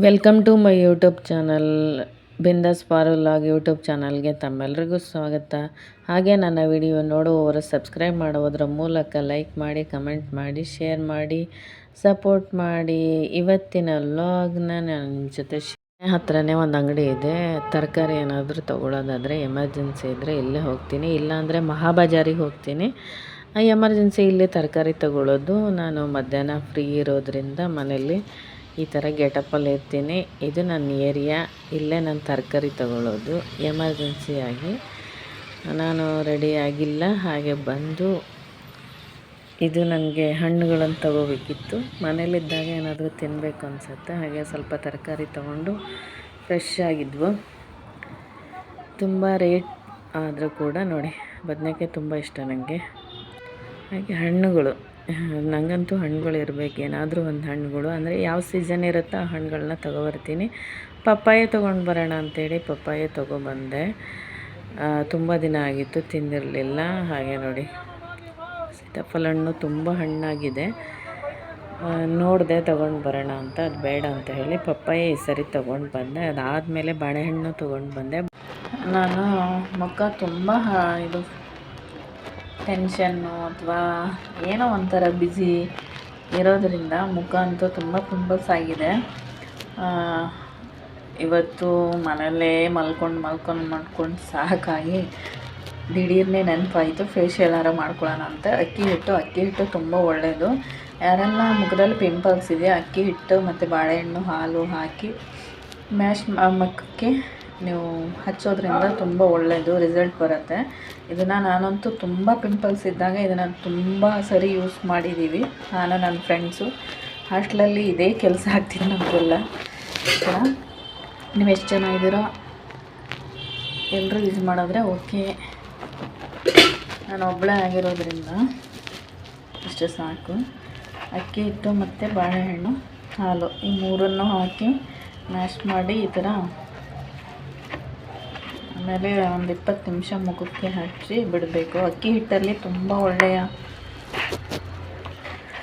Welcome to my YouTube channel ಬಿಂದಾಸ್ ಪಾರುಲಾಗ್ YouTube ಚಾನಲ್ಗೆ ತಮ್ಮೆಲ್ಲರಿಗೂ ಸ್ವಾಗತ. ಹಾಗೆ ನನ್ನ ವಿಡಿಯೋ ನೋಡುವವರು ಸಬ್ಸ್ಕ್ರೈಬ್ ಮಾಡುವುದರ ಮೂಲಕ ಲೈಕ್ ಮಾಡಿ ಕಮೆಂಟ್ ಮಾಡಿ ಶೇರ್ ಮಾಡಿ ಸಪೋರ್ಟ್ ಮಾಡಿ. ಇವತ್ತಿನ ವ್ಲಾಗ್ನ ನನ್ನ ಜೊತೆ ಶೇ- ಹತ್ರನೇ ಒಂದು ಅಂಗಡಿ ಇದೆ. ತರಕಾರಿ ಏನಾದರೂ ತೊಗೊಳೋದಾದರೆ ಎಮರ್ಜೆನ್ಸಿ ಇದ್ದರೆ ಇಲ್ಲೇ ಹೋಗ್ತೀನಿ. ಇಲ್ಲಾಂದರೆ ಮಹಾಬಜಾರಿಗೆ ಹೋಗ್ತೀನಿ. ಎಮರ್ಜೆನ್ಸಿ ಇಲ್ಲೇ ತರಕಾರಿ ತಗೊಳ್ಳೋದು ನಾನು ಮಧ್ಯಾಹ್ನ ಫ್ರೀ ಇರೋದರಿಂದ ಮನೇಲಿ ಈ ಥರ ಗೆಟಪಲ್ಲಿ ಇರ್ತೀನಿ. ಇದು ನನ್ನ ಏರಿಯಾ. ಇಲ್ಲೇ ನಾನು ತರಕಾರಿ ತಗೊಳ್ಳೋದು. ಎಮರ್ಜೆನ್ಸಿಯಾಗಿ ನಾನು ರೆಡಿ ಆಗಿಲ್ಲ. ಹಾಗೆ ಬಂದು ಇದು ನನಗೆ ಹಣ್ಣುಗಳನ್ನು ತಗೋಬೇಕಿತ್ತು. ಮನೇಲಿದ್ದಾಗ ಏನಾದರೂ ತಿನ್ನಬೇಕು ಅನಿಸುತ್ತೆ. ಹಾಗೆ ಸ್ವಲ್ಪ ತರಕಾರಿ ತಗೊಂಡು ಫ್ರೆಶ್ ಆಗಿದ್ವು. ತುಂಬ ರೇಟ್ ಆದರೂ ಕೂಡ ನೋಡಿ, ಬದನೆಕಾಯಿ ತುಂಬ ಇಷ್ಟ ನನಗೆ ಹಾಗೆ ಹಣ್ಣುಗಳು. ನನಗಂತೂ ಹಣ್ಣುಗಳು ಇರಬೇಕು. ಏನಾದರೂ ಒಂದು ಹಣ್ಣುಗಳು. ಅಂದರೆ ಯಾವ ಸೀಸನ್ ಇರುತ್ತೋ ಆ ಹಣ್ಣುಗಳನ್ನ ತೊಗೊಬರ್ತೀನಿ. ಪಪ್ಪಾಯ ತೊಗೊಂಡು ಬರೋಣ ಅಂತೇಳಿ ಪಪ್ಪಾಯ ತೊಗೊಬಂದೆ. ತುಂಬ ದಿನ ಆಗಿತ್ತು, ತಿಂದಿರಲಿಲ್ಲ. ಹಾಗೆ ನೋಡಿ. ಸೀತಾಫಲ ಹಣ್ಣು ತುಂಬ ಹಣ್ಣಾಗಿದೆ. ನೋಡಿದೆ ತೊಗೊಂಡು ಬರೋಣ ಅಂತ. ಅದು ಬೇಡ ಅಂತ ಹೇಳಿ ಪಪ್ಪಾಯ ಈ ಸರಿ ತೊಗೊಂಡು ಬಂದೆ. ಅದಾದಮೇಲೆ ಬಾಳೆಹಣ್ಣು ತೊಗೊಂಡು ಬಂದೆ. ನಾನು ಮುಖ ತುಂಬ ಇದು ಟೆನ್ಷನ್ನು ಅಥವಾ ಏನೋ ಒಂಥರ ಬ್ಯುಸಿ ಇರೋದರಿಂದ ಮುಖ ಅಂತೂ ತುಂಬ ಪಿಂಪಲ್ಸ್ ಆಗಿದೆ ಇವತ್ತು ಮನೆಯಲ್ಲೇ ಮಲ್ಕೊಂಡು ಮಲ್ಕೊಂಡು ಮಲ್ಕೊಂಡು ಸಾಕಾಗಿ ದಿಢೀರ್ನೇ ನೆನಪಾಯಿತು ಫೇಶಿಯಲ್ ಫೇಶಿಯಲಾರ ಮಾಡ್ಕೊಳ್ಳೋಣ ಅಂತ. ಅಕ್ಕಿ ಹಿಟ್ಟು ಅಕ್ಕಿ ಹಿಟ್ಟು ತುಂಬ ಒಳ್ಳೆಯದು ಯಾರೆಲ್ಲ ಮುಖದಲ್ಲಿ ಪಿಂಪಲ್ಸ್ ಇದೆ, ಅಕ್ಕಿ ಹಿಟ್ಟು ಮತ್ತು ಬಾಳೆಹಣ್ಣು ಹಾಲು ಹಾಕಿ ಮ್ಯಾಶ್ ಮುಖಕ್ಕೆ ನೀವು ಹಚ್ಚೋದ್ರಿಂದ ತುಂಬ ಒಳ್ಳೆಯದು ರಿಸಲ್ಟ್ ಬರುತ್ತೆ. ಇದನ್ನು ನಾನಂತೂ ತುಂಬ ಪಿಂಪಲ್ಸ್ ಇದ್ದಾಗ ಇದನ್ನು ತುಂಬ ಸರಿ ಯೂಸ್ ಮಾಡಿದ್ದೀವಿ ನಾನು ನನ್ನ ಫ್ರೆಂಡ್ಸು ಹಾಸ್ಟ್ಲಲ್ಲಿ ಇದೇ ಕೆಲಸ ಆಗ್ತೀನಿ ನಮಗೆಲ್ಲ. ನೀವು ಎಷ್ಟು ಜನ ಇದ್ದೀರೋ ಎಲ್ಲರೂ ಯೂಸ್ ಮಾಡಿದ್ರೆ ಓಕೆ. ನಾನು ಒಬ್ಬಳೇ ಆಗಿರೋದ್ರಿಂದ ಅಷ್ಟೇ ಸಾಕು. ಅಕ್ಕಿ ಹಿಟ್ಟು ಮತ್ತು ಬಾಳೆಹಣ್ಣು, ಹಾಲು. ಈ ಮೂರನ್ನು ಹಾಕಿ ಮ್ಯಾಶ್ ಮಾಡಿ ಈ ಥರ ಆಮೇಲೆ ಒಂದು ಇಪ್ಪತ್ತು ನಿಮಿಷ ಮುಖಕ್ಕೆ ಹಚ್ಚಿ ಬಿಡಬೇಕು. ಅಕ್ಕಿ ಹಿಟ್ಟಲ್ಲಿ ತುಂಬ ಒಳ್ಳೆಯ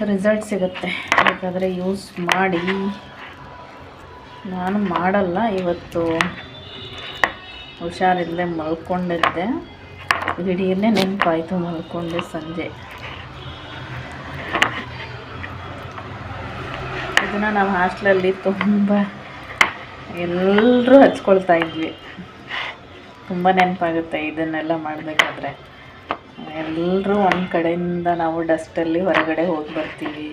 ರಿಸಲ್ಟ್ ಸಿಗುತ್ತೆ. ಬೇಕಾದರೆ ಯೂಸ್ ಮಾಡಿ. ನಾನು ಮಾಡಲ್ಲ, ಇವತ್ತು ಹುಷಾರಿಲ್ಲದೆ ಮಲ್ಕೊಂಡಿದ್ದೆ. ದಿಢೀರ್ನೇ ನೆನಪಾಯಿತು ಮಲ್ಕೊಂಡೆ ಸಂಜೆ. ಇದನ್ನು ನಾವು ಹಾಸ್ಟ್ಲಲ್ಲಿ ತುಂಬ ಎಲ್ಲರೂ ಹಚ್ಕೊಳ್ತಾ ಇದ್ವಿ. ತುಂಬ ನೆನಪಾಗುತ್ತೆ ಇದನ್ನೆಲ್ಲ ಮಾಡಬೇಕಾದ್ರೆ. ಎಲ್ಲರೂ ಒಂದು ಕಡೆಯಿಂದ ನಾವು ಡಸ್ಟಲ್ಲಿ ಹೊರಗಡೆ ಹೋಗಿ ಬರ್ತೀವಿ.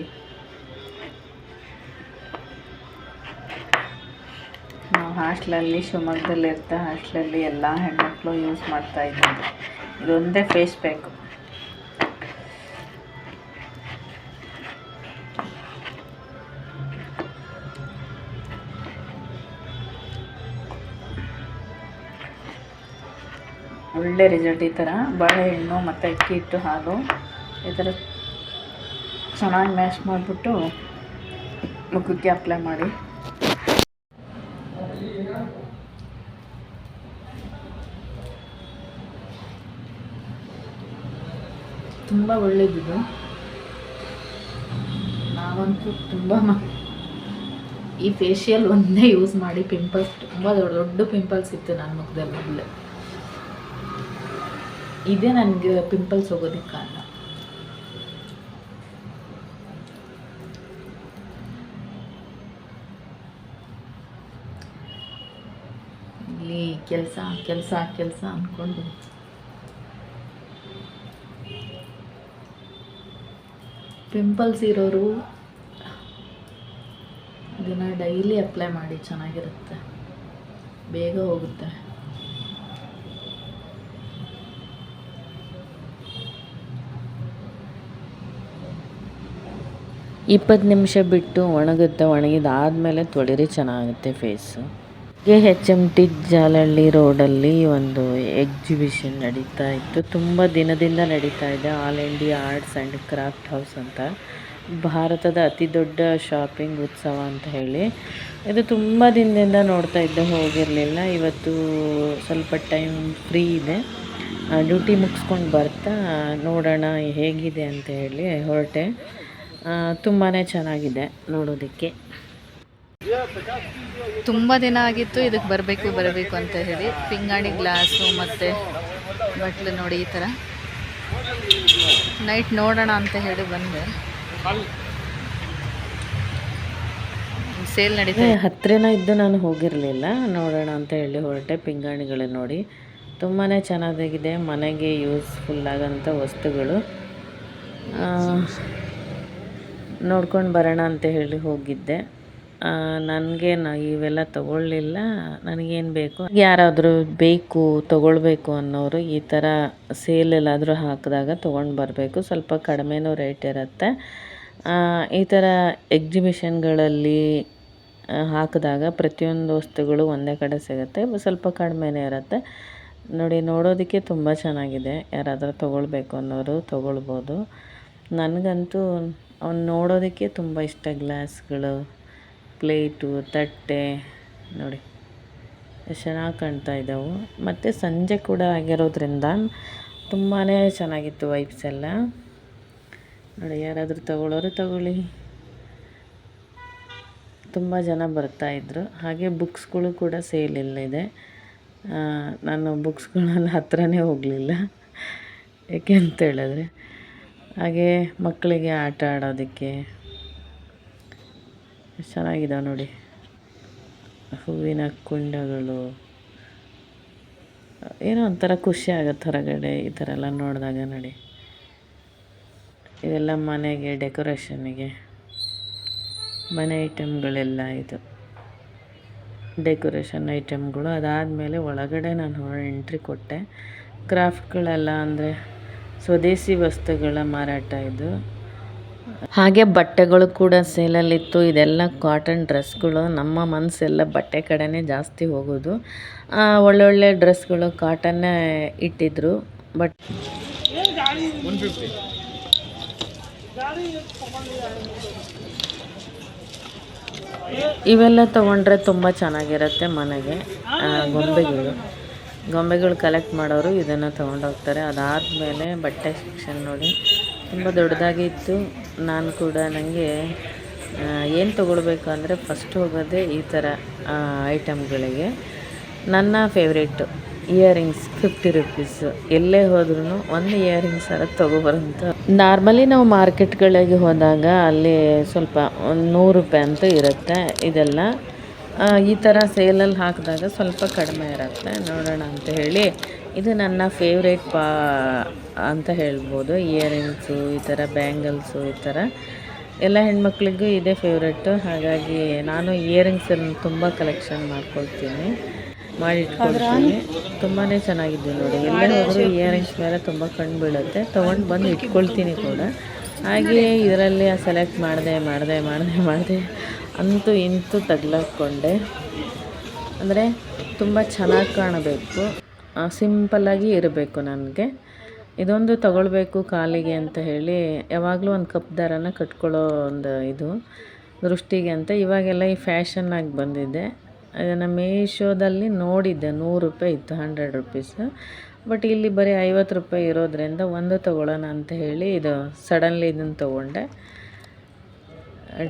ನಾವು ಹಾಸ್ಟ್ಲಲ್ಲಿ ಶಿವಮೊಗ್ಗದಲ್ಲಿರ್ತಾ ಹಾಸ್ಟ್ಲಲ್ಲಿ ಎಲ್ಲ ಹೆಣ್ಮಕ್ಳು ಯೂಸ್ ಮಾಡ್ತಾ ಇದೊಂದೇ ಫೇಸ್ ಪ್ಯಾಕು ಒಳ್ಳೆ ರಿಸಲ್ಟ್ ಈ ಥರ ಬಾಳೆಹಣ್ಣು ಮತ್ತು ಅಕ್ಕಿ ಹಿಟ್ಟು ಹಾಲು. ಈ ಥರ ಚೆನ್ನಾಗಿ ಮ್ಯಾಶ್ ಮಾಡಿಬಿಟ್ಟು ಮುಖಕ್ಕೆ ಅಪ್ಲೈ ಮಾಡಿ. ತುಂಬ ಒಳ್ಳೆಯದಿದು ನಾವಂತೂ ತುಂಬ ಈ ಫೇಶಿಯಲ್ ಒಂದೇ ಯೂಸ್ ಮಾಡಿ ಪಿಂಪಲ್ಸ್ ತುಂಬ ದೊಡ್ಡ ದೊಡ್ಡ ಪಿಂಪಲ್ಸ್ ಇತ್ತು ನನ್ನ ಮುಖದಲ್ಲಿ ಮೊದಲು. ಇದೇ ನನಗೆ ಪಿಂಪಲ್ಸ್ ಹೋಗೋದಕ್ಕೆ ಕಾರಣ. ಇಲ್ಲಿ ಕೆಲಸ ಕೆಲಸ ಕೆಲಸ ಅಂದ್ಕೊಂಡು ಪಿಂಪಲ್ಸ್ ಇರೋರು ಇದನ್ನು ಡೈಲಿ ಅಪ್ಲೈ ಮಾಡಿ ಚೆನ್ನಾಗಿರುತ್ತೆ. ಬೇಗ ಹೋಗುತ್ತೆ. ಇಪ್ಪತ್ತು ನಿಮಿಷ ಬಿಟ್ಟು ಒಣಗುತ್ತೆ ಒಣಗಿದಾದಮೇಲೆ ತೊಳಿರಿ ಚೆನ್ನಾಗುತ್ತೆ ಫೇಸು ಹೀಗೆ ಹೆಚ್ ಎಂ ಟಿ ಜಾಲಹಳ್ಳಿ ರೋಡಲ್ಲಿ ಒಂದು ಎಕ್ಸಿಬಿಷನ್ ನಡೀತಾ ಇತ್ತು. ತುಂಬ ದಿನದಿಂದ ನಡೀತಾ ಇದೆ. All India arts and craft house ಅಂತ. ಭಾರತದ ಅತಿ ದೊಡ್ಡ ಶಾಪಿಂಗ್ ಉತ್ಸವ ಅಂತ ಹೇಳಿ. ಇದು ತುಂಬ ದಿನದಿಂದ ನೋಡ್ತಾ ಇದ್ದೆ, ಹೋಗಿರಲಿಲ್ಲ. ಇವತ್ತು ಸ್ವಲ್ಪ ಟೈಮ್ ಫ್ರೀ ಇದೆ. ಡ್ಯೂಟಿ ಮುಗಿಸ್ಕೊಂಡು ಬರ್ತಾ ನೋಡೋಣ, ಹೇಗಿದೆ ಅಂತ ಹೇಳಿ ಹೊರಟೆ. ತುಂಬಾ ಚೆನ್ನಾಗಿದೆ ನೋಡೋದಕ್ಕೆ. ತುಂಬ ದಿನ ಆಗಿತ್ತು ಇದಕ್ಕೆ ಬರಬೇಕು ಬರಬೇಕು ಅಂತ ಹೇಳಿ. ಪಿಂಗಾಣಿ ಗ್ಲಾಸು ಮತ್ತು ಬಟ್ಲು ನೋಡಿ ಈ ಥರ ನೈಟ್ ನೋಡೋಣ ಅಂತ ಹೇಳಿ ಬಂದೆ. ಸೇಲ್ ನಡೀತಾ. ಹತ್ತಿರನ ಇದ್ದು ನಾನು ಹೋಗಿರಲಿಲ್ಲ. ನೋಡೋಣ ಅಂತ ಹೇಳಿ ಹೊರಟೆ ಪಿಂಗಾಣಿಗಳು ನೋಡಿ. ತುಂಬಾ ಚೆನ್ನಾಗಿದೆ. ಮನೆಗೆ ಯೂಸ್ಫುಲ್ ಆಗೋಂಥ ವಸ್ತುಗಳು. ನೋಡ್ಕೊಂಡು ಬರೋಣ ಅಂತ ಹೇಳಿ ಹೋಗಿದ್ದೆ. ನನಗೆ ನಾ ಇವೆಲ್ಲ ತಗೊಳ್ಳಿಲ್ಲ. ನನಗೇನು ಬೇಕು? ಯಾರಾದರೂ ಬೇಕು, ತಗೊಳ್ಬೇಕು ಅನ್ನೋರು ಈ ಥರ ಸೇಲ್ ಎಲ್ಲಾದರೂ ಹಾಕಿದಾಗ ತೊಗೊಂಡು ಬರಬೇಕು. ಸ್ವಲ್ಪ ಕಡಿಮೆನೂ ರೇಟ್ ಇರುತ್ತೆ. ಈ ಥರ ಎಕ್ಸಿಬಿಷನ್ಗಳಲ್ಲಿ ಹಾಕಿದಾಗ ಪ್ರತಿಯೊಂದು ವಸ್ತುಗಳು ಒಂದೇ ಕಡೆ ಸಿಗುತ್ತೆ. ಸ್ವಲ್ಪ ಕಡಿಮೆನೇ ಇರುತ್ತೆ. ನೋಡಿ, ನೋಡೋದಕ್ಕೆ ತುಂಬ ಚೆನ್ನಾಗಿದೆ. ಯಾರಾದರೂ ತೊಗೊಳ್ಬೇಕು ಅನ್ನೋರು ತೊಗೊಳ್ಬೋದು. ನನಗಂತೂ ಅವ್ನು ನೋಡೋದಕ್ಕೆ ತುಂಬ ಇಷ್ಟ ಗ್ಲಾಸ್ಗಳು ಪ್ಲೇಟು ತಟ್ಟೆ ನೋಡಿ. ಎಷ್ಟು ಚೆನ್ನಾಗಿ ಕಾಣ್ತಾ ಇದ್ದಾವೆ ಮತ್ತು ಸಂಜೆ ಕೂಡ ಆಗಿರೋದ್ರಿಂದ ತುಂಬಾ ಚೆನ್ನಾಗಿತ್ತು ವೈಪ್ಸ್ ಎಲ್ಲ. ನೋಡಿ ಯಾರಾದರೂ ತಗೊಳ್ಳೋರು ತಗೊಳ್ಳಿ. ತುಂಬ ಜನ ಬರ್ತಾಯಿದ್ರು ಹಾಗೆ ಬುಕ್ಸ್ಗಳು ಕೂಡ ಸೇಲ್ ಇಲ್ಲಿದೆ. ಆ, ನಾನು ಬುಕ್ಸ್ಗಳನ್ನ ಹತ್ರನೇ ಹೋಗಲಿಲ್ಲ. ಏಕೆ ಹೇಳಿದ್ರೆ ಹಾಗೆ ಮಕ್ಕಳಿಗೆ ಆಟ ಆಡೋದಕ್ಕೆ ಎಷ್ಟ್ ಚೆನ್ನಾಗಿದಾವೆ ನೋಡಿ. ಹೂವಿನ ಕುಂಡಗಳು. ಏನೋ ಒಂಥರ ಖುಷಿ ಆಗುತ್ತೆ ಹೊರಗಡೆ ಈ ಥರ ಎಲ್ಲ ನೋಡಿದಾಗ ನೋಡಿ. ಇದೆಲ್ಲ ಮನೆಗೆ ಡೆಕೋರೇಷನ್ನಿಗೆ. ಮನೆ ಐಟಮ್ಗಳೆಲ್ಲ ಇದು. ಡೆಕೋರೇಷನ್ ಐಟಮ್ಗಳು ಅದಾದಮೇಲೆ ಒಳಗಡೆ ನಾನು ಎಂಟ್ರಿ ಕೊಟ್ಟೆ. ಕ್ರಾಫ್ಟ್ಗಳೆಲ್ಲ ಅಂದರೆ ಸ್ವದೇಶಿ ವಸ್ತುಗಳ ಮಾರಾಟ ಇದು. ಹಾಗೆ ಬಟ್ಟೆಗಳು ಕೂಡ ಸೇಲಲ್ಲಿತ್ತು. ಇದೆಲ್ಲ ಕಾಟನ್ ಡ್ರೆಸ್ಗಳು ನಮ್ಮ ಮನಸ್ಸೆಲ್ಲ ಬಟ್ಟೆ ಕಡೆನೇ ಜಾಸ್ತಿ ಹೋಗೋದು. ಒಳ್ಳೊಳ್ಳೆ ಡ್ರೆಸ್ಗಳು ಕಾಟನ್ನೇ ಇಟ್ಟಿದ್ರು. ಬಟ್ ಇವೆಲ್ಲ ತಗೊಂಡ್ರೆ ತುಂಬ ಚೆನ್ನಾಗಿರುತ್ತೆ ಮನೆಗೆ. ಗೊಂಬೆಗಳು. ಗೊಂಬೆಗಳು ಕಲೆಕ್ಟ್ ಮಾಡೋರು ಇದನ್ನು ತೊಗೊಂಡೋಗ್ತಾರೆ ಅದಾದಮೇಲೆ ಬಟ್ಟೆ ಸೆಕ್ಷನ್ ನೋಡಿ. ತುಂಬ ದೊಡ್ಡದಾಗಿತ್ತು ನಾನು ಕೂಡ ನನಗೆ ಏನು ತೊಗೊಳ್ಬೇಕು ಅಂದರೆ ಫಸ್ಟ್ ಹೋಗೋದೇ ಈ ಥರ ಐಟಮ್ಗಳಿಗೆ ನನ್ನ ಫೇವ್ರೇಟು ಇಯರಿಂಗ್ಸ್ ಫಿಫ್ಟಿ ರುಪೀಸು ಎಲ್ಲೇ ಹೋದ್ರೂ ಒಂದು ಇಯರಿಂಗ್ಸ್ ಅರ ತೊಗೊಬರೋಂಥ ನಾರ್ಮಲಿ ನಾವು ಮಾರ್ಕೆಟ್ಗಳಿಗೆ ಹೋದಾಗ ಅಲ್ಲಿ ಸ್ವಲ್ಪ ಒಂದು ನೂರು ರೂಪಾಯಿ ಅಂತೂ ಇರುತ್ತೆ. ಇದೆಲ್ಲ ಈ ಥರ ಸೇಲಲ್ಲಿ ಹಾಕಿದಾಗ ಸ್ವಲ್ಪ ಕಡಿಮೆ ಇರುತ್ತೆ. ನೋಡೋಣ ಅಂತ ಹೇಳಿ. ಇದು ನನ್ನ ಫೇವ್ರೇಟ್ ಪಾ ಅಂತ ಹೇಳ್ಬೋದು. ಇಯರಿಂಗ್ಸು ಈ ಥರ ಬ್ಯಾಂಗಲ್ಸು ಈ ಥರ ಎಲ್ಲ ಹೆಣ್ಮಕ್ಳಿಗೂ ಇದೇ ಫೇವ್ರೇಟು ಹಾಗಾಗಿ ನಾನು ಇಯರಿಂಗ್ಸನ್ನು ತುಂಬ ಕಲೆಕ್ಷನ್ ಮಾಡ್ಕೊಳ್ತೀನಿ. ಮಾಡಿಟ್ಕೊಳ್ತೀನಿ. ತುಂಬಾ ಚೆನ್ನಾಗಿದೆ ನೋಡಿ. ಎಲ್ಲೇ ಹೋದರೂ ಇಯರಿಂಗ್ಸ್ ಮೇಲೆ ತುಂಬ ಕಣ್ಣು ಬೀಳುತ್ತೆ. ತೊಗೊಂಡು ಬಂದು ಇಟ್ಕೊಳ್ತೀನಿ ಕೂಡ. ಹಾಗೆ ಇದರಲ್ಲಿ ಸೆಲೆಕ್ಟ್ ಮಾಡಿದೆ ಮಾಡಿದೆ ಮಾಡಿದೆ ಮಾಡಿದೆ ಅಂತೂ ಇಂತೂ ತಗ್ಲಾಕ್ಕೊಂಡೆ. ಅಂದರೆ ತುಂಬ ಚೆನ್ನಾಗಿ ಕಾಣಬೇಕು. ಸಿಂಪಲ್ಲಾಗಿ ಇರಬೇಕು ನನಗೆ. ಇದೊಂದು ತಗೊಳ್ಬೇಕು ಕಾಲಿಗೆ ಅಂತ ಹೇಳಿ ಯಾವಾಗಲೂ ಒಂದು ಕಪ್ ದಾರನ ಕಟ್ಕೊಳ್ಳೋ ಒಂದು ಇದು, ದೃಷ್ಟಿಗೆ ಅಂತ. ಇವಾಗೆಲ್ಲ ಈ ಫ್ಯಾಷನ್ನಾಗಿ ಬಂದಿದೆ. ಅದನ್ನು ಮೀಶೋದಲ್ಲಿ ನೋಡಿದ್ದೆ, ನೂರು ರೂಪಾಯಿ ಇತ್ತು, ಹಂಡ್ರೆಡ್ ರುಪೀಸ್. ಬಟ್ ಇಲ್ಲಿ ಬರೀ ಐವತ್ತು ರೂಪಾಯಿ ಇರೋದ್ರಿಂದ ಒಂದು ತೊಗೊಳ್ಳೋಣ ಅಂತ ಹೇಳಿ ಇದು ಸಡನ್ಲಿ ಇದನ್ನು ತೊಗೊಂಡೆ.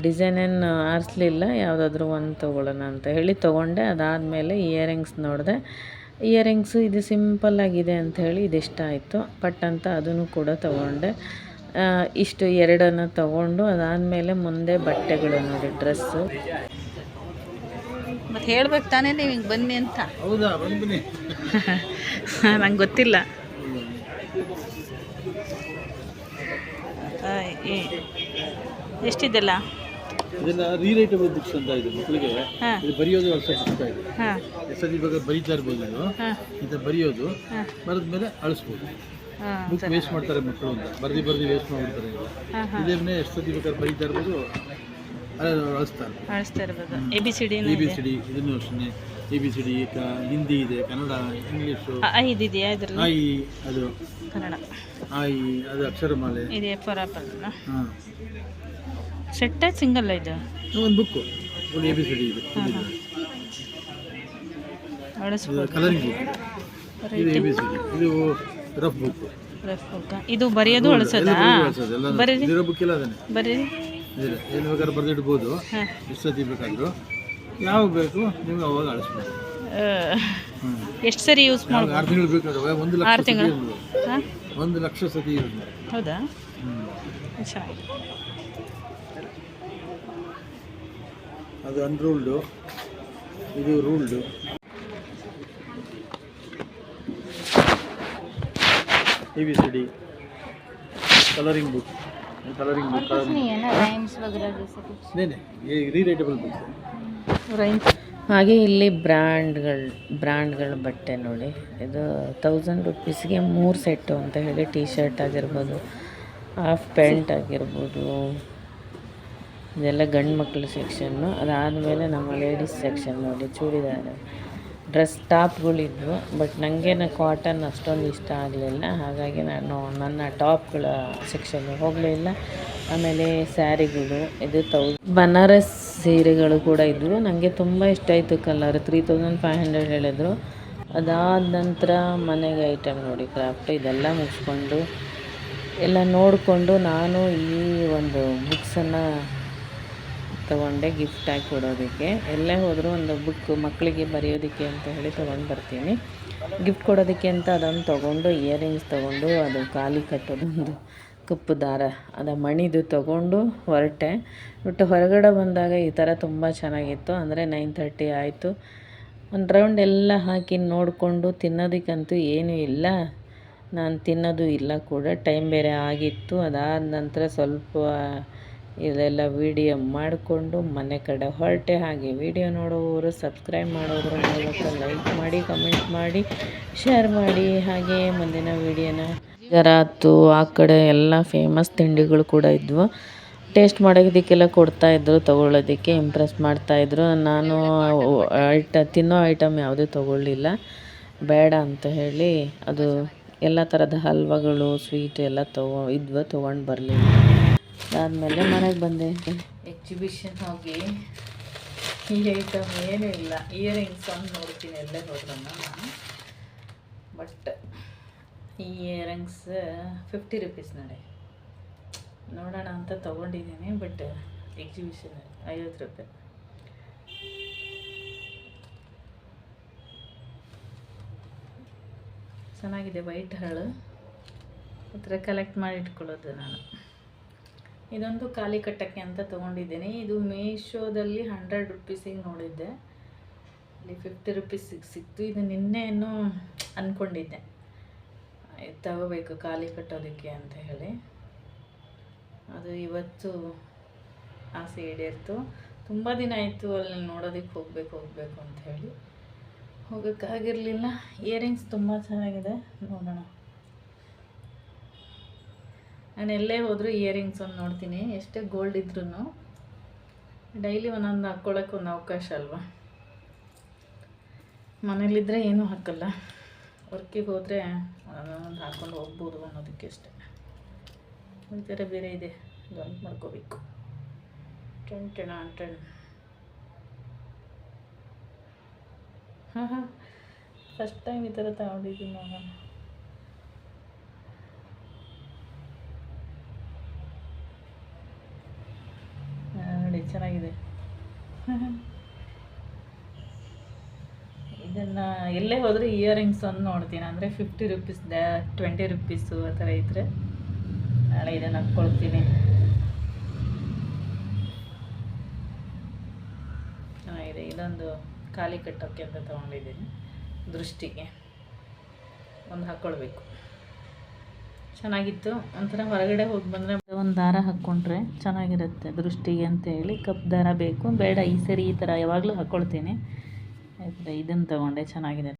ಡಿಸೈನ್ ಏನು ಆರಿಸ್ಲಿಲ್ಲ ಯಾವುದಾದ್ರೂ ಒಂದು ತೊಗೊಳ್ಳೋಣ ಅಂತ ಹೇಳಿ ತೊಗೊಂಡೆ. ಅದಾದಮೇಲೆ ಇಯರಿಂಗ್ಸ್ ನೋಡಿದೆ. ಇಯರಿಂಗ್ಸು ಇದು ಸಿಂಪಲ್ ಆಗಿದೆ ಅಂತ ಹೇಳಿ ಇದಿಷ್ಟ ಆಯಿತು. ಪಟ್ ಅಂತ ಅದನ್ನು ಕೂಡ ತೊಗೊಂಡೆ. ಇಷ್ಟು ಎರಡನ್ನು ತೊಗೊಂಡು ಅದಾದಮೇಲೆ ಮುಂದೆ ಬಟ್ಟೆಗಳು ನೋಡಿ ಡ್ರೆಸ್ಸು. ಮತ್ತು ಹೇಳ್ಬೇಕು ತಾನೇ ನೀವು ಹಿಂಗೆ ಬನ್ನಿ ಅಂತ. ಹೌದಾ ನಂಗೆ ಗೊತ್ತಿಲ್ಲ. ಹಾಂ ಎಷ್ಟಿದೆಲ್ಲ? ಇದೆಲ್ಲ ರೀರೈಟಬಲ್ ಬುಕ್ಸ್ ಅಂತ ಇದೆ ಮಕ್ಕಳಿಗೆ. ಇದು ಬರೆಯೋದು ವರ್ಷ ಪುಸ್ತಕ ಇದೆ. ಎಸ್ ಇವಾಗ ಬರೀತಾ ಇರ್ಬೋದು ಇದು ಇಂಥ ಬರೆಯೋದು ಬರೆದ ಮೇಲೆ ಅಳಿಸ್ಬೋದು. ಬುಕ್ ವೇಸ್ಟ್ ಮಾಡ್ತಾರೆ ಮಕ್ಕಳು ಅಂತ. ಬರ್ದಿ ಬರ್ದಿ ವೇಸ್ಟ್ ಮಾಡ್ಬಿಡ್ತಾರೆ ಇದನ್ನೇ ಎಷ್ಟೊತ್ತಿ ಬೇಕಾದ್ರೆ ಬರೀತಾ ಇರ್ಬೋದು ಅಳಿಸ್ತಾರೆ A B C D A B C D ಇದನ್ನು ಅಷ್ಟೇ. A B C D Hindi ಇದೆ ಕನ್ನಡ ಇಂಗ್ಲೀಷು. ಇದರಲ್ಲಿ? ಆಯಿ ಅದು. ಕನ್ನಡ. ಆಯಿ ಅದು ಅಕ್ಷರಮಾಲೆ. ಇದೆ ಹಾಂ. ಸೆಟ್ಟ ಸಿಂಗಲ್ ಇದು? ಒಂದು ಬುಕ್ಕು ಒಂದು ಎ ಬಿ ಸಿ ಡಿ ಇದೆ. ಅಳಿಸ್ಬೋದು ಕಲರಿಂಗ್ ಬುಕ್ ಇದು ಎ ಬಿ ಸಿ ಡಿ ಇದು ರಫ್ ಬುಕ್ ರಫ್ ಬುಕ್ಕ. ಇದು ಬರೆಯೋದು ಅಳಿಸೋದಾ ಬರೀರಿ ಇರೋ ಬುಕ್ ಇಲ್ಲ ಅದನ್ನೇ. ಬರೀರಿ ಇದಿಲ್ಲ. ಏನು ಬೇಕಾದ್ರೆ ಬರೆದಿಡ್ಬೋದು. ಎಷ್ಟು ಸತಿ ಬೇಕಾದರೂ. ಯಾವ ಬೇಕು ನೀವು ಅವಾಗ ಅಳಿಸ್ಬೋದು. ಎಷ್ಟು ಸರಿ ಯೂಸ್ ಮಾಡಿ ಆರು ತಿಂಗಳು ಬೇಕಾದ್ರೆ ಒಂದು ಲಕ್ಷ ಆರು ತಿಂಗಳು? ಒಂದು ಲಕ್ಷ ಸತಿ ಯೂಸ್ ಮಾಡಿ ಹೌದಾ ಹ್ಞೂ ಅದು ಅನ್ರೂಲ್ಡು ಇದು ruled A B C D colouring book colouring book colouring नहीं है ना राइम्स वगैरह जैसे कुछ नहीं नहीं ये रीराइटेबल बुक है राइम्स ಹಾಗೆ ಇಲ್ಲಿ ಬ್ರ್ಯಾಂಡ್ಗಳು ಬ್ರ್ಯಾಂಡ್ಗಳ ಬಟ್ಟೆ ನೋಡಿ ಇದು ತೌಸಂಡ್ ರುಪೀಸ್ಗೆ ಮೂರು ಸೆಟ್ಟು ಅಂತ ಹೇಳಿ ಟಿ ಶರ್ಟ್ ಆಗಿರ್ಬೋದು ಹಾಫ್ ಪ್ಯಾಂಟ್ ಆಗಿರ್ಬೋದು ಇದೆಲ್ಲ ಗಂಡು ಮಕ್ಕಳ ಸೆಕ್ಷನ್ನು ಅದಾದಮೇಲೆ ನಮ್ಮ ಲೇಡೀಸ್ ಸೆಕ್ಷನ್ ನೋಡಿ, ಚೂಡಿದಾರ. ಡ್ರೆಸ್ ಟಾಪ್ಗಳಿದ್ವು ಬಟ್ ನನಗೇನು ಕಾಟನ್ ಅಷ್ಟೊಂದು ಇಷ್ಟ ಆಗಲಿಲ್ಲ. ಹಾಗಾಗಿ ನಾನು ನನ್ನ ಟಾಪ್ಗಳ ಸೆಕ್ಷನ್ಗೆ ಹೋಗಲಿಲ್ಲ. ಆಮೇಲೆ ಸ್ಯಾರಿಗಳು, ಇದು ತೌ ಬನಾರಸ್ ಸೀರೆಗಳು ಕೂಡ ಇದ್ವು. ನನಗೆ ತುಂಬ ಇಷ್ಟ ಆಯಿತು colour three thousand five hundred ಹೇಳಿದ್ರು. ಅದಾದ ನಂತರ ಮನೆಗೆ ಐಟಮ್ ನೋಡಿ ಕ್ರಾಫ್ಟ್ ಇದೆಲ್ಲ ಮುಗಿಸ್ಕೊಂಡು, ಎಲ್ಲ ನೋಡಿಕೊಂಡು ನಾನು ಈ ಒಂದು ಬುಕ್ಸನ್ನು ತೊಗೊಂಡೆ ಗಿಫ್ಟಾಗಿ ಕೊಡೋದಕ್ಕೆ. ಎಲ್ಲೇ ಹೋದರೂ ಒಂದು ಬುಕ್ ಮಕ್ಕಳಿಗೆ ಬರೆಯೋದಕ್ಕೆ ಅಂತ ಹೇಳಿ ತೊಗೊಂಡು ಬರ್ತೀನಿ. ಗಿಫ್ಟ್ ಕೊಡೋದಕ್ಕೆ ಅಂತ ಅದನ್ನು ತೊಗೊಂಡು ಇಯರಿಂಗ್ಸ್ ತೊಗೊಂಡು, ಅದು ಖಾಲಿ ಕಟ್ಟೋದೊಂದು ಕಪ್ಪು ದಾರ, ಅದ ಮಣಿದು ತೊಗೊಂಡು ಹೊರಟೆ. ಬಟ್ ಹೊರಗಡೆ ಬಂದಾಗ ಈ ಥರ ತುಂಬ ಚೆನ್ನಾಗಿತ್ತು. ಅಂದರೆ ನೈನ್ ತರ್ಟಿ ಆಯಿತು. ಒಂದು ರೌಂಡ್ ಎಲ್ಲ ಹಾಕಿ ನೋಡಿಕೊಂಡು ತಿನ್ನೋದಕ್ಕಂತೂ ಏನೂ ಇಲ್ಲ. ನಾನು ತಿನ್ನೋದು ಇಲ್ಲ ಕೂಡ. ಟೈಮ್ ಬೇರೆ ಆಗಿತ್ತು. ಅದಾದ ನಂತರ ಸ್ವಲ್ಪ ಇದೆಲ್ಲ ವಿಡಿಯೋ ಮಾಡಿಕೊಂಡು ಮನೆ ಕಡೆ ಹೊರಟೆ ಹಾಗೆ ವಿಡಿಯೋ ನೋಡೋವರು ಸಬ್ಸ್ಕ್ರೈಬ್ ಮಾಡೋದ್ರ ಮೂಲಕ ಲೈಕ್ ಮಾಡಿ, ಕಮೆಂಟ್ ಮಾಡಿ, ಶೇರ್ ಮಾಡಿ. ಹಾಗೆ ಮುಂದಿನ ವಿಡಿಯೋನ ಗರಾತು ಆ ಕಡೆ ಎಲ್ಲ ಫೇಮಸ್ ತಿಂಡಿಗಳು ಕೂಡ ಇದ್ವು. ಟೇಸ್ಟ್ ಮಾಡೋದಕ್ಕೆಲ್ಲ ಕೊಡ್ತಾಯಿದ್ರು ತೊಗೊಳ್ಳೋದಕ್ಕೆ ಇಂಪ್ರೆಸ್ ಮಾಡ್ತಾಯಿದ್ರು ನಾನು ಐಟ, ತಿನ್ನೋ ಐಟಮ್ ಯಾವುದೂ ತೊಗೊಳ್ಳಿಲ್ಲ. ಬೇಡ ಅಂತ ಹೇಳಿ ಅದು ಎಲ್ಲ ಥರದ ಹಲ್ವಗಳು ಸ್ವೀಟ್ ಎಲ್ಲ ತಗೋ, ಇದ್ವು, ತೊಗೊಂಡು ಬರಲಿಲ್ಲ. ಅದಾದಮೇಲೆ ಮನೆಗೆ ಬಂದೆ ಎಕ್ಸಿಬಿಷನ್ ಹೋಗಿ, ಈ ಐಟಮ್ ಏನೂ ಇಲ್ಲ ಇಯರಿಂಗ್ಸ್ ಒಂದು ನೋಡ್ತೀನಿ ಎಲ್ಲೇ ಹೋದ್ರೂ ನಾನು. ಬಟ್ ಈ ಇಯರಿಂಗ್ಸ್ ಫಿಫ್ಟಿ ರುಪೀಸ್ ನಡೆ. ನೋಡೋಣ ಅಂತ ತೊಗೊಂಡಿದ್ದೀನಿ ಬಟ್ ಎಕ್ಸಿಬಿಷನ್ ಐವತ್ತು ರೂಪಾಯಿ. ಚೆನ್ನಾಗಿದೆ ವೈಟ್ ಹರಳು. ಈ ಥರ ಕಲೆಕ್ಟ್ ಮಾಡಿ ಇಟ್ಕೊಳ್ಳೋದು ನಾನು. ಇದೊಂದು ಖಾಲಿ ಕಟ್ಟಕ್ಕೆ ಅಂತ ತೊಗೊಂಡಿದ್ದೀನಿ. ಇದು ಮೀಶೋದಲ್ಲಿ ಹಂಡ್ರೆಡ್ ರುಪೀಸಿಗೆ ನೋಡಿದ್ದೆ. ಇಲ್ಲಿ ಫಿಫ್ಟಿ ರುಪೀಸಿಗೆ ಸಿಕ್ತು. ಇದು ನಿನ್ನೆನೂ ಅಂದ್ಕೊಂಡಿದ್ದೆ ತಗೋಬೇಕು ಖಾಲಿ ಕಟ್ಟೋದಕ್ಕೆ ಅಂತ ಹೇಳಿ. ಅದು ಇವತ್ತು ಆಸೆ ಈಡೇರ್ತು. ತುಂಬ ದಿನ ಆಯಿತು ಅಲ್ಲಿ ನೋಡೋದಕ್ಕೆ ಹೋಗ್ಬೇಕು, ಹೋಗಬೇಕು ಅಂತ ಹೇಳಿ. ಹೋಗೋಕ್ಕಾಗಿರಲಿಲ್ಲ. ಇಯರಿಂಗ್ಸ್ ತುಂಬ ಚೆನ್ನಾಗಿದೆ. ನೋಡೋಣ. ನಾನು ಎಲ್ಲೇ ಹೋದರೂ ಇಯರಿಂಗ್ಸ್ ಒಂದು ನೋಡ್ತೀನಿ. ಎಷ್ಟೇ ಗೋಲ್ಡ್ ಇದ್ರೂ ಡೈಲಿ ಒಂದೊಂದು ಹಾಕ್ಕೊಳ್ಳೋಕೆ ಒಂದು ಅವಕಾಶ ಅಲ್ವಾ? ಮನೇಲಿದ್ದರೆ ಏನೂ ಹಾಕಲ್ಲ. ವರ್ಕಿಗೆ ಹೋದರೆ ಒಂದೊಂದು ಹಾಕ್ಕೊಂಡು ಹೋಗ್ಬೋದು ಅನ್ನೋದಕ್ಕೆ ಅಷ್ಟೆ. ಈ ಥರ ಬೇರೆ ಇದೆ. ಜಾಯಿಂಟ್ ಮಾಡ್ಕೋಬೇಕು ಟೆನ್ ಟೆಣ ಟೆಣ್ ಹಾಂ ಹಾಂ. ಫಸ್ಟ್ ಟೈಮ್ ಈ ಥರ ತಗೊಂಡಿದ್ದೀನಿ ನೋಡೋಣ ಹಾ, ನೋಡಿ ಚೆನ್ನಾಗಿದೆ. ಇದನ್ನು ಎಲ್ಲೇ ಹೋದರೂ ಇಯರಿಂಗ್ಸ್ ಒಂದು ನೋಡ್ತೀನಿ. ಅಂದರೆ ಫಿಫ್ಟಿ ರುಪೀಸ್ ಟ್ವೆಂಟಿ ರುಪೀಸು ಆ ಥರ ಇದ್ದರೆ ನಾಳೆ ಇದನ್ನು ಹಾಕ್ಕೊಳ್ತೀನಿ. ಚೆನ್ನಾಗಿದೆ ಇದೊಂದು ಖಾಲಿ ಕಟ್ಟೋಕ್ಕೆ ಅಂತ ತೊಗೊಂಡಿದ್ದೀನಿ. ದೃಷ್ಟಿಗೆ. ಒಂದು ಹಾಕ್ಕೊಳ್ಬೇಕು. ಚೆನ್ನಾಗಿತ್ತು. ಒಂಥರ ಹೊರಗಡೆ ಹೋಗಿ ಬಂದರೆ ಒಂದು ದಾರ ಹಾಕ್ಕೊಂಡ್ರೆ ಚೆನ್ನಾಗಿರುತ್ತೆ ದೃಷ್ಟಿಗೆ ಅಂತ ಹೇಳಿ. ಕಪ್ ದಾರ ಬೇಕು, ಬೇಡ, ಈ ಸರಿ ಈ ಥರ ಯಾವಾಗಲೂ ಹಾಕ್ಕೊಳ್ತೀನಿ ಇದನ್ನು ತೊಗೊಂಡೆ, ಚೆನ್ನಾಗಿದೆ.